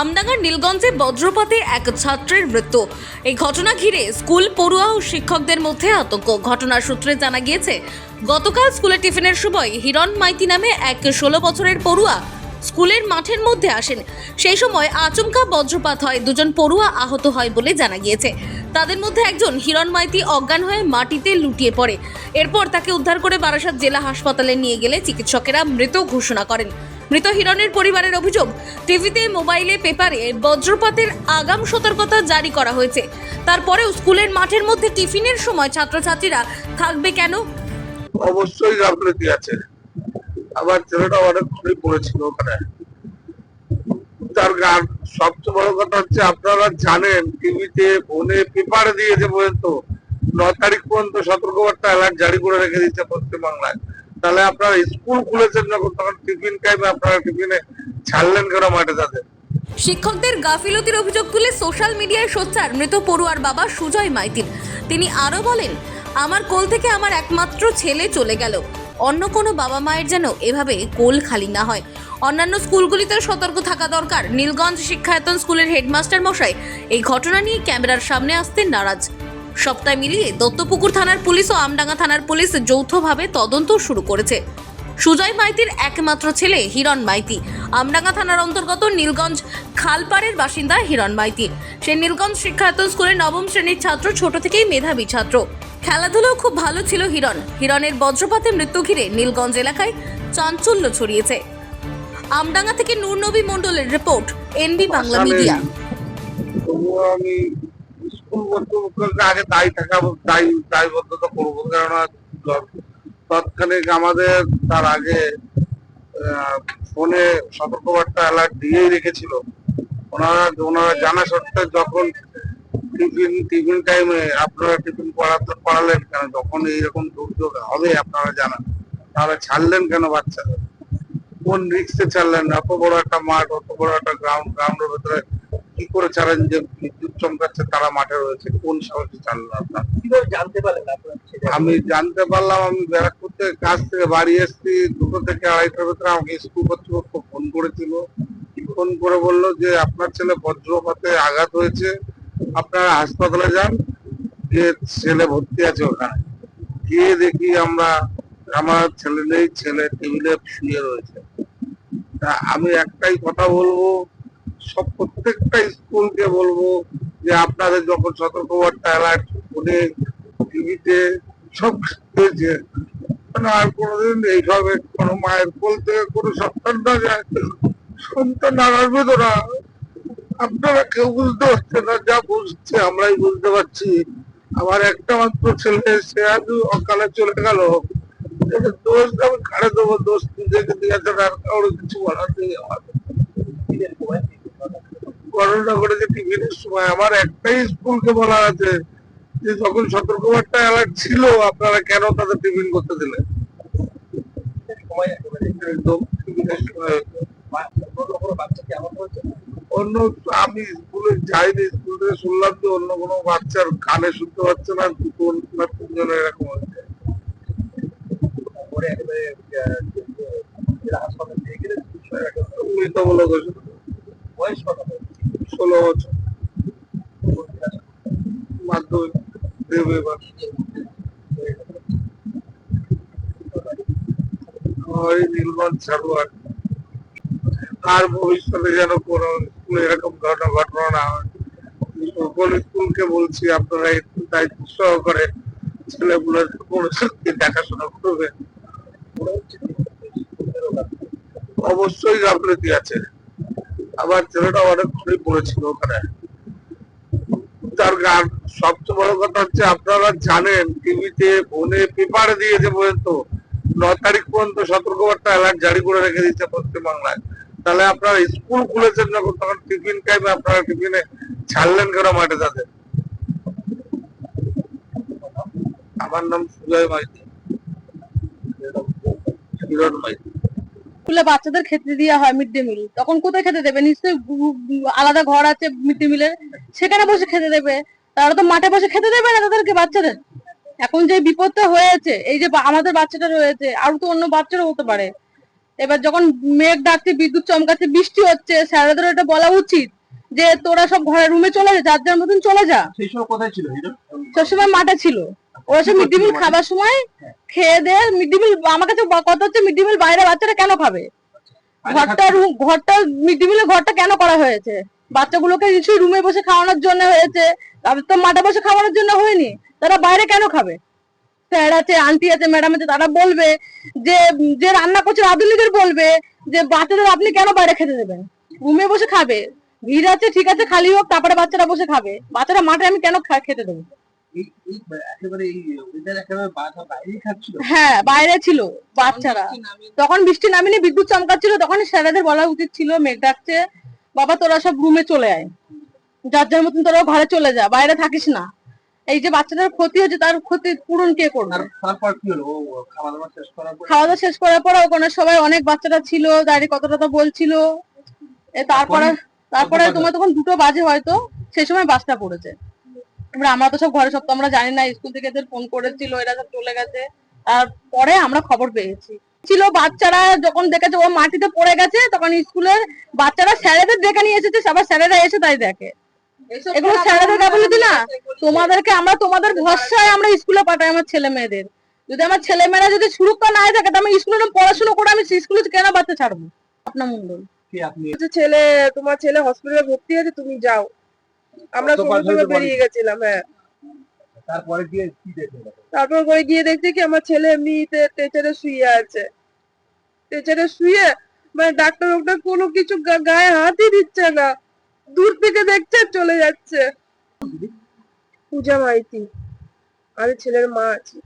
আমডাঙ্গার নীলগঞ্জে বজ্রপাতে এক ছাত্রের মৃত্যু। এই ঘটনা ঘিরে স্কুল, পড়ুয়া ও শিক্ষকদের মধ্যে আতঙ্ক। ঘটনার সূত্রে জানা গিয়েছে, গতকাল স্কুলে টিফিনের সময় হিরণ মাইতি নামে এক ষোলো বছরের পড়ুয়া স্কুলের মাঠের মধ্যে আসেন। সেই সময় আচমকা বজ্রপাত হয়, দুজন পড়ুয়া আহত হয় বলে জানা গিয়েছে। তাদের মধ্যে একজন হিরণ মাইতি অজ্ঞান হয়ে মাটিতে লুটিয়ে পড়ে। এরপর তাকে উদ্ধার করে বারাসাত জেলা হাসপাতালে নিয়ে গেলে চিকিৎসকেরা মৃত ঘোষণা করেন। মৃত হিরণের পরিবারের অভিযোগ, টিভিতে, মোবাইলে, পেপারে বজ্রপাতের আগাম সতর্কতা জারি করা হয়েছে। তারপরেও স্কুলের মাঠের মধ্যে টিফিনের সময় ছাত্রছাত্রীরা থাকবে কেন? অবশ্যই গাফলতি আছে। আমার ছেলেটা অনেকক্ষণই পড়েছিল ওখানে। তার গান, সবচেয়ে বড় কথা হচ্ছে আপনারা জানেন, টিভিতে, ফোনে পেপারে দিয়েছে পর্যন্ত, ন তারিখ পর্যন্ত সতর্কবার্তা অ্যালার্ট জারি করে রেখে দিচ্ছে পশ্চিমবাংলায়। তাহলে আপনারা স্কুল খুলেছেন যখন, তখন টিফিন টাইমে আপনারা টিফিনে ছাড়লেন কেন মাঠে তাদের শিক্ষকদের গাফিলতির অভিযোগ তুলে সোশ্যাল মিডিয়ায় সোচ্চার মৃত পড়ুয়ার বাবা সুজয় মাইতির তিনি আরও বলেন, আমার কোল থেকে আমার একমাত্র ছেলে চলে গেল। অন্য কোনো বাবা মায়ের যেন এভাবে কোল খালি না হয়। অন্যান্য স্কুলগুলিতেও সতর্ক থাকা দরকার। নীলগঞ্জ শিক্ষায়তন স্কুলের হেডমাস্টার মশাই এই ঘটনা নিয়ে ক্যামেরার সামনে আসতে নারাজ। সপ্তাহে মিলিয়ে দত্তপুকুর থানার পুলিশ ও আমডাঙ্গা থানার পুলিশ যৌথভাবে তদন্ত শুরু করেছে। সুজয় মাইতির একমাত্র ছেলে হিরণ মাইতি। আমডাঙ্গা থানার অন্তর্গত নীলগঞ্জ খালপাড়ের বাসিন্দা হিরণ মাইতি। সে নীলগঞ্জ শিক্ষায়তন স্কুলের নবম শ্রেণির ছাত্র ছোট থেকেই মেধাবী ছাত্র। খেলাধুলাও খুব ভালো ছিল হিরণ। হিরণের বজ্রপাতে মৃত্যু ঘিরে নীলগঞ্জ এলাকায় চাঞ্চল্য ছড়িয়েছে। আমডাঙ্গা থেকে নূরনবী মণ্ডলের রিপোর্ট এনবি বাংলা মিডিয়া। কর্তৃপক্ষকে আগে দায়ী থাকা দায়ী, দায়বদ্ধতা করব, কেননা তৎক্ষণিক আমাদের তার আগে ফোনে সতর্কবার্তা অ্যালার্ট দিয়েই রেখেছিল। ওনারা ওনারা জানা সত্ত্বে যখন টিফিন টিফিন টাইমে আপনারা টিফিন পড়াতে পড়ালেন কেন, যখন এইরকম দুর্যোগ হবে আপনারা জানান। তাহলে ছাড়লেন কেন বাচ্চাদের? কোন রিক্সে ছাড়লেন এত বড় একটা মাঠ, অত বড় একটা গ্রাউন্ড গ্রাউন্ডের ভেতরে কি করে ছাড়েন যে বিদ্যুৎ চমকাচ্ছে তারা মাঠে রয়েছে? কোন সাহসে ছাড়লেন আপনার? কীভাবে জানতে পারলেন আমি জানতে পারলাম আমি ব্যারাকপুর থেকে কাজ থেকে বাড়ি এসেছি দুটো থেকে আড়াইটার ভেতরে আমাকে স্কুল কর্তৃপক্ষ ফোন করেছিল। ফোন করে বলল যে আপনার ছেলে বজ্রপাতে আঘাত হয়েছে আপনারা হাসপাতালে যান যে ছেলে ভর্তি আছে ওখানে। গিয়ে দেখি আমরা আমার ছেলে নেই ছেলে টেবিলে শুয়ে রয়েছে। তা আমি একটাই কথা বলব সব প্রত্যেকটা স্কুলকে বলব যে আপনাদের যখন সতর্কবার্তা অ্যালার্ট ফোনে টিভিতে সব হয়েছে মানে আর কোনোদিন এইভাবে কোনো মায়ের কোল থেকে কোনো সন্তান না যায়। সন্তান আর আসবে না। আপনারা কেউ বুঝতে পারছেন না, যা বুঝছে আমরাই বুঝতে পারছি। আমার একটা মাত্র ছেলে, সে আজ অকালে চলে গেল। দোষ আমি কারে দেবো? দোষ নিজেকে দিয়েছে আর কারও কিছু বলার নেই থেকে টিভির সময় আমার একটাই স্কুলকে বলা আছে যে যখন সতর্কবার্তা অ্যালার্ট ছিল, আপনারা কেন তাদের টিফিন করতে দিলেন টিফিনের অন্য আমি স্কুলে যাইনি, স্কুল থেকে শুনলাম যে অন্য কোনো বাচ্চার কানে শুনতে পাচ্ছে না, দুটো তিনজনের এরকম হচ্ছে বয়স হবে? ষোলো বছর। দেবে এবার। নীলগঞ্জ ছাড়ুয়ার আর। ভবিষ্যতে যেন কোনো স্কুলে এরকম ঘটনা ঘটনা না হয়। সকল স্কুলকে বলছি, আপনারা একটু দায়িত্ব সহকারে ছেলেগুলোর কোনো শক্তি দেখাশোনা করবেন। অবশ্যই গাফলতি আছে। আমার ছেলেটা অনেকক্ষণই পড়েছিল ওখানে। তার গান, সবচেয়ে বড় কথা হচ্ছে আপনারা জানেন, টিভিতে ফোনে পেপারে দিয়েছে পর্যন্ত ন তারিখ পর্যন্ত সতর্কবার্তা অ্যালার্ট জারি করে রেখে দিচ্ছে পশ্চিমবাংলায়। তাহলে আপনারা স্কুল খুলেছেন যখন, তখন টিফিন টাইমে আপনারা টিফিনে ছাড়লেন কেন মাঠে তাদের আমার নাম সুজয় মাইতি হিরণ মাইতি। স্কুলে বাচ্চাদের খেতে দেওয়া হয় মিড ডে মিল। তখন কোথায় খেতে দেবে? নিশ্চয়ই আলাদা ঘর আছে মিড ডে মিলের। সেখানে বসে খেতে দেবে। তারা তো মাঠে বসে খেতে দেবে না তাদেরকে বাচ্চাদের? এখন যে বিপদটা হয়েছে এই যে আমাদের বাচ্চাটা রয়েছে আরও তো অন্য বাচ্চারও হতে পারে। এবার যখন মেঘ ডাকছে বিদ্যুৎ চমকাচ্ছে বৃষ্টি হচ্ছে স্যারেদের এটা বলা উচিত যে তোরা সব ঘরের রুমে চলে যা যার যার মতন চলে যা। সেই সময় কোথায় ছিল এটা সবসময় মাঠে ছিল। ওরা সব মিড ডে মিল খাবার সময় খেয়ে দে মিড ডে মিল আমার কাছে কথা হচ্ছে মিড ডে মিল বাইরে বাচ্চারা কেন খাবে? ঘরটা ঘরটা মিড ডে মিলের ঘরটা কেন করা হয়েছে? বাচ্চাগুলোকে নিশ্চয়ই রুমে বসে খাওয়ানোর জন্য হয়েছে তাদের তো মাঠে বসে খাওয়ানোর জন্য হয়নি তারা বাইরে কেন খাবে? স্যার আছে আন্টি আছে ম্যাডাম আছে তারা বলবে যে যে রান্না করছে রাঁধুনিদের বলবে যে বাচ্চাদের আপনি কেন বাইরে খেতে দেবেন? রুমে বসে খাবে ভিড় আছে ঠিক আছে খালি হোক তারপরে বাচ্চারা বসে খাবে। বাচ্চারা মাঠে আমি কেন খেতে দেবো? হ্যাঁ বাইরে ছিল বাচ্চারা। তখন বৃষ্টি নামিনি বিদ্যুৎ চমকাচ্ছিল তখন স্যারেদের বলা উচিত ছিল মেঘ ডাকছে বাবা তোরা সব রুমে চলে আয়। যার যার মতন তোরা ঘরে চলে যা বাইরে থাকিস না। এই যে বাচ্চাটার ক্ষতি হচ্ছে তার ক্ষতি পূরণ কে করবে? খাওয়া দাওয়া শেষ করার পর? খাওয়া দাওয়া শেষ করার পরে ওখানে সবাই অনেক বাচ্চারা ছিল দাঁড়িয়ে কত কথা বলছিল। এ তারপরে তারপরে তোমার তখন দুটো বাজে হয়তো সেই সময় বাসটা পড়েছে। এবার আমরা তো সব ঘরে সব তো আমরা জানি না স্কুল থেকে এদের ফোন করেছিল এরা সব চলে গেছে। তারপরে আমরা খবর পেয়েছি। ছিল বাচ্চারা যখন দেখেছে ও মাটিতে পড়ে গেছে তখন স্কুলের বাচ্চারা স্যারেদের ডেকে নিয়ে এসেছে সবার স্যারেরা এসে তাই দেখে। এগুলো স্যারেদের গাফিলতি না তোমাদেরকে আমরা তোমাদের ভরসায় আমরা স্কুলে পাঠাই আমার ছেলে মেয়েদের যদি আমার ছেলে মেয়েরা যদি সুরক্ষা না থাকে তাহলে আমি স্কুলে পড়াশোনা করে আমি স্কুলে কেন বাচ্চা ছাড়বো? আপনার মন্ডল কি আপনি? বলছে, ছেলে তোমার ছেলে হসপিটালে ভর্তি আছে তুমি যাও। আমরা? বেরিয়ে গেছিলাম হ্যাঁ। তারপরে গিয়ে কি দেখলে তারপর করে গিয়ে দেখছি কি আমার ছেলে এমনিতে টেচারে শুয়ে আছে। টেচারে শুয়ে মানে ডাক্তার ওটা কোনো কিছু গায়ে হাতই দিচ্ছে না। দূর থেকে দেখছে চলে যাচ্ছে। পূজা মাইতি আমি ছেলের মা আছি।